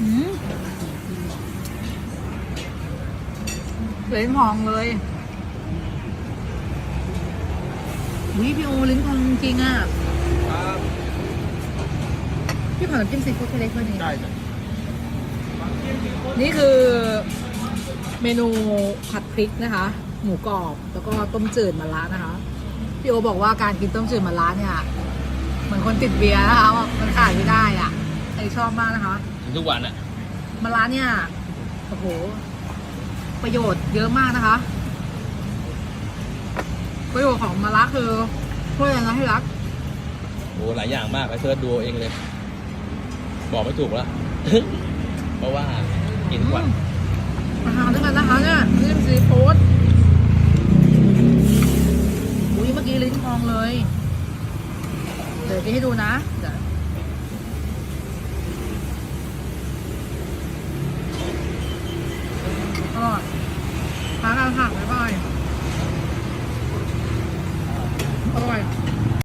อืมลิ้นพองเลยวิพี่โอลิ้นพองจริงๆอะครับพี่ขอน้ำจิ้มซีฟู้ดเล็กๆด้วยนี่ได้จ้ะนี่คือเมนูผัดพริกนะคะ หมูกรอบแล้วก็ต้มจืดมะระนะคะพี่โอบอกว่าการกินต้มจืดมะระเนี่ยเหมือนคนติดเบียร์นะคะว่ามันขาดไม่ได้อะไอ ชอบมากนะคะกินทุกวันอะมะระเนี่ยโอ้โห ประโยชน์เยอะมากนะคะ ประโยชน์ของมะระคือช่วยอะไรนะที่รักโอ้หลายอย่างมากไปเสิร์ชดูเอาเองเลย บอกไม่ถูกแล้ว เพราะว่ากินทุกวัน มาทานด้วยกันนะคะเนี่ยนี่เป็นซีฟู้ดอุ้ยเมื่อกี้ลิ้นพองเลย เดี๋ยวกินให้ดูนะเดี๋ยว